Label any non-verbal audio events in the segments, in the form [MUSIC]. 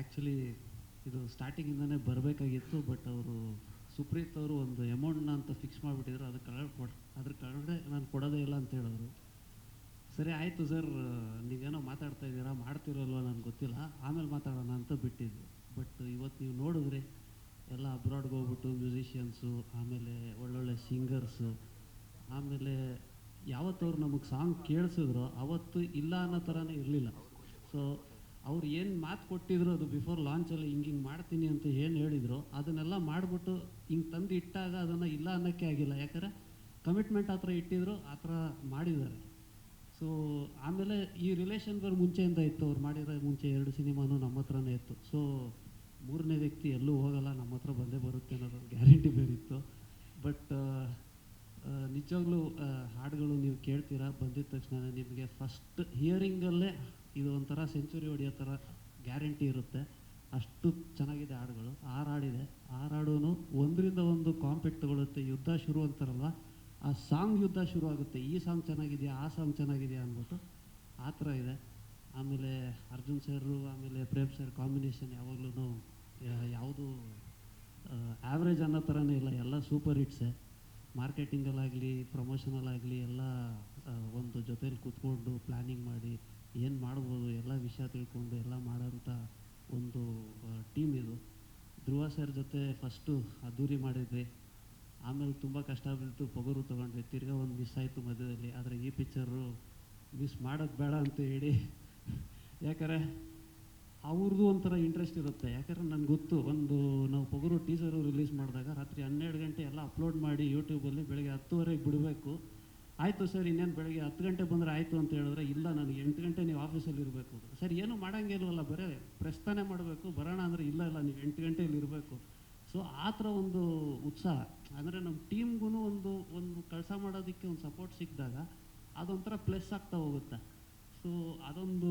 Actually ಇದು ಸ್ಟಾರ್ಟಿಂಗಿಂದನೇ ಬರಬೇಕಾಗಿತ್ತು but ಅವರು ಸುಪ್ರೀತ್ ಅವರು ಒಂದು ಅಮೌಂಟ್ನ ಅಂತ ಫಿಕ್ಸ್ ಮಾಡಿಬಿಟ್ಟಿದ್ರು ಅದು ಕಳೆದು ಕೊಡ್, ಅದ್ರ ಕೆಳಗಡೆ ನಾನು ಕೊಡೋದೇ ಇಲ್ಲ ಅಂತ ಹೇಳಿದ್ರು. ಸರಿ, ಆಯಿತು ಸರ್ ನೀವೇನೋ ಮಾತಾಡ್ತಾ ಇದ್ದೀರಾ, ಮಾಡ್ತಿರಲ್ವ ನನಗೆ ಗೊತ್ತಿಲ್ಲ, ಆಮೇಲೆ ಮಾತಾಡೋಣ ಅಂತ ಬಿಟ್ಟಿದ್ದು ಬಟ್ ಇವತ್ತು ನೀವು ನೋಡಿದ್ರೆ ಎಲ್ಲ ಅಬ್ರಾಡ್ಗೆ ಹೋಗ್ಬಿಟ್ಟು ಮ್ಯೂಸಿಷಿಯನ್ಸು ಆಮೇಲೆ ಒಳ್ಳೊಳ್ಳೆ ಸಿಂಗರ್ಸು ಆಮೇಲೆ ಯಾವತ್ತವ್ರು ನಮಗೆ ಸಾಂಗ್ ಕೇಳಿಸಿದ್ರು, ಅವತ್ತು ಇಲ್ಲ ಅನ್ನೋ ಥರನೇ ಇರಲಿಲ್ಲ. ಸೊ ಅವ್ರು ಏನು ಮಾತು ಕೊಟ್ಟಿದ್ರು ಅದು ಬಿಫೋರ್ ಲಾಂಚಲ್ಲಿ ಹಿಂಗೆ ಹಿಂಗೆ ಮಾಡ್ತೀನಿ ಅಂತ ಏನು ಹೇಳಿದ್ರು, ಅದನ್ನೆಲ್ಲ ಮಾಡಿಬಿಟ್ಟು ಹಿಂಗೆ ತಂದು ಇಟ್ಟಾಗ ಅದನ್ನು ಇಲ್ಲ ಅನ್ನೋಕ್ಕೆ ಆಗಿಲ್ಲ. ಯಾಕಂದರೆ ಕಮಿಟ್ಮೆಂಟ್ ಆ ಥರ ಇಟ್ಟಿದ್ರು, ಆ ಥರ ಮಾಡಿದ್ದಾರೆ. ಸೊ ಆಮೇಲೆ ಈ ರಿಲೇಷನ್ಗಳು ಮುಂಚೆಯಿಂದ ಇತ್ತು. ಅವ್ರು ಮಾಡಿರೋ ಮುಂಚೆ ಎರಡು ಸಿನಿಮಾನು ನಮ್ಮ ಹತ್ರನೇ ಇತ್ತು. ಸೊ ಮೂರನೇ ವ್ಯಕ್ತಿ ಎಲ್ಲೂ ಹೋಗಲ್ಲ, ನಮ್ಮ ಹತ್ರ ಬಂದೇ ಬರುತ್ತೆ ಅನ್ನೋದು ಗ್ಯಾರಂಟಿ ಬೇರಿತ್ತು ಬಟ್ ನಿಜವಾಗ್ಲೂ ಹಾಡುಗಳು ನೀವು ಕೇಳ್ತೀರಾ, ಬಂದಿದ ತಕ್ಷಣ ನಿಮಗೆ ಫಸ್ಟ್ ಹಿಯರಿಂಗಲ್ಲೇ ಇದು ಒಂಥರ ಸೆಂಚುರಿ ಹೊಡಿಯೋ ಥರ ಗ್ಯಾರಂಟಿ ಇರುತ್ತೆ. ಅಷ್ಟು ಚೆನ್ನಾಗಿದೆ ಹಾಡುಗಳು. ಆರು ಹಾಡಿದೆ. ಆರು ಹಾಡೂ ಒಂದರಿಂದ ಒಂದು ಕಾಂಪೆಕ್ಟ್ ತಗೊಳುತ್ತೆ ಯುದ್ಧ ಶುರು ಅಂತಾರಲ್ಲ ಆ ಸಾಂಗ್ ಯುದ್ಧ ಶುರು ಆಗುತ್ತೆ. ಈ ಸಾಂಗ್ ಚೆನ್ನಾಗಿದೆಯಾ? ಆ ಸಾಂಗ್ ಚೆನ್ನಾಗಿದೆಯಾ ಅಂದ್ಬಿಟ್ಟು ಆ ಥರ ಇದೆ. ಆಮೇಲೆ ಅರ್ಜುನ್ ಸರ್ ಆಮೇಲೆ ಪ್ರೇಮ್ ಸರ್ ಕಾಂಬಿನೇಷನ್ ಯಾವಾಗಲೂ ಯಾವುದು ಆ್ಯಾವ್ರೇಜ್ ಅನ್ನೋ ಥರನೇ ಇಲ್ಲ. ಎಲ್ಲ ಸೂಪರ್ ಹಿಟ್ಸೆ ಮಾರ್ಕೆಟಿಂಗಲ್ಲಾಗಲಿ ಪ್ರಮೋಷನಲ್ಲಾಗಲಿ ಎಲ್ಲ ಒಂದು ಜೊತೇಲಿ ಕೂತ್ಕೊಂಡು ಪ್ಲ್ಯಾನಿಂಗ್ ಮಾಡಿ ಏನು ಮಾಡ್ಬೋದು, ಎಲ್ಲ ವಿಷಯ ತಿಳ್ಕೊಂಡು ಎಲ್ಲ ಮಾಡೋಂಥ ಒಂದು ಟೀಮ್ ಇದು. ಧ್ರುವ ಸರ್ ಜೊತೆ ಫಸ್ಟು ಅದ್ದೂರಿ ಮಾಡಿದ್ವಿ. ಆಮೇಲೆ ತುಂಬ ಕಷ್ಟ ಬಿದ್ದು ಪೊಗರು ತೊಗೊಂಡ್ವಿ. ತಿರ್ಗಾ ಒಂದು ಮಿಸ್ ಆಯಿತು ಮಧ್ಯದಲ್ಲಿ. ಆದರೆ ಈ ಪಿಕ್ಚರು ಮಿಸ್ ಮಾಡೋದು ಬೇಡ ಅಂತ ಹೇಳಿ. ಯಾಕಂದರೆ ಅವ್ರದ್ದು ಒಂಥರ ಇಂಟ್ರೆಸ್ಟ್ ಇರುತ್ತೆ. ಯಾಕಂದರೆ ನನಗೆ ಗೊತ್ತು, ಒಂದು ನಾವು ಪೊಗರು ಟೀಸರು ರಿಲೀಸ್ ಮಾಡಿದಾಗ ರಾತ್ರಿ ಹನ್ನೆರಡು ಗಂಟೆ ಎಲ್ಲ ಅಪ್ಲೋಡ್ ಮಾಡಿ ಯೂಟ್ಯೂಬಲ್ಲಿ ಬೆಳಗ್ಗೆ ಹತ್ತುವರೆಗೆ ಬಿಡಬೇಕು. ಆಯಿತು ಸರ್, ಇನ್ನೇನು ಬೆಳಗ್ಗೆ ಹತ್ತು ಗಂಟೆ ಬಂದರೆ ಆಯಿತು ಅಂತ ಹೇಳಿದ್ರೆ, ಇಲ್ಲ, ನನಗೆ ಎಂಟು ಗಂಟೆ ನೀವು ಆಫೀಸಲ್ಲಿ ಇರಬೇಕು. ಸರ್, ಏನು ಮಾಡೋಂಗಿಲ್ವಲ್ಲ ಬರೇ ಪ್ರಸ್ಥಾನೆ ಮಾಡಬೇಕು, ಬರೋಣ ಅಂದರೆ ಇಲ್ಲ ಇಲ್ಲ, ನೀವು ಎಂಟು ಗಂಟೆಯಲ್ಲಿ ಇರಬೇಕು. ಸೊ ಆ ಥರ ಒಂದು ಉತ್ಸಾಹ. ಅಂದರೆ ನಮ್ಮ ಟೀಮ್ಗೂ ಒಂದು ಒಂದು ಕೆಲಸ ಮಾಡೋದಕ್ಕೆ ಒಂದು ಸಪೋರ್ಟ್ ಸಿಕ್ಕಿದಾಗ ಅದೊಂಥರ ಪ್ಲಸ್ ಆಗ್ತಾ ಹೋಗುತ್ತೆ. ಸೊ ಅದೊಂದು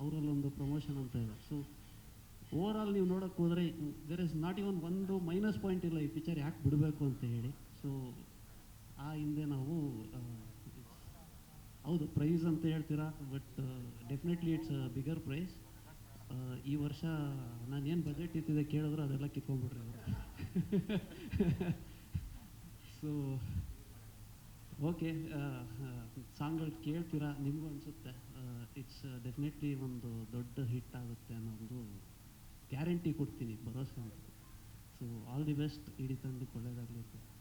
ಅವರಲ್ಲೊಂದು ಪ್ರಮೋಷನ್ ಅಂತ ಇದೆ. ಸೊ ಓವರ್ ನೀವು ನೋಡೋಕ್ಕೆ ಹೋದರೆ ದೇರ್ ಇಸ್ ನಾಟ್ ಇವನ್ ಒಂದು ಮೈನಸ್ ಪಾಯಿಂಟ್ ಇಲ್ಲ ಈ ಪಿಕ್ಚರ್ ಯಾಕೆ ಬಿಡಬೇಕು ಅಂತ ಹೇಳಿ. ಸೊ ಆ ಹಿಂದೆ ನಾವು ಹೌದು, ಪ್ರೈಸ್ ಅಂತ ಹೇಳ್ತೀರಾ? But definitely it's bigger price ಈ ವರ್ಷ ನಾನು ಏನು ಬಜೆಟ್ ಇತ್ತಿದೆ ಕೇಳಿದ್ರು ಅದೆಲ್ಲ ಕಿತ್ಕೊಂಡ್ಬಿಟ್ರಿ ಸೊ ಓಕೆ [LAUGHS] ಸಾಂಗ್ಗಳು ಕೇಳ್ತೀರಾ? ನಿಮಗೂ ಅನಿಸುತ್ತೆ. ಇಟ್ಸ್ ಡೆಫಿನೆಟ್ಲಿ ಒಂದು ದೊಡ್ಡ ಹಿಟ್ ಆಗುತ್ತೆ ಅನ್ನೋ ಒಂದು ಗ್ಯಾರಂಟಿ ಕೊಡ್ತೀನಿ, ಭರವಸೆ ಸೊ ಆಲ್ ದಿ ಬೆಸ್ಟ್ ಇಡೀ ತಂದು ಒಳ್ಳೆಯದಾಗಲಿ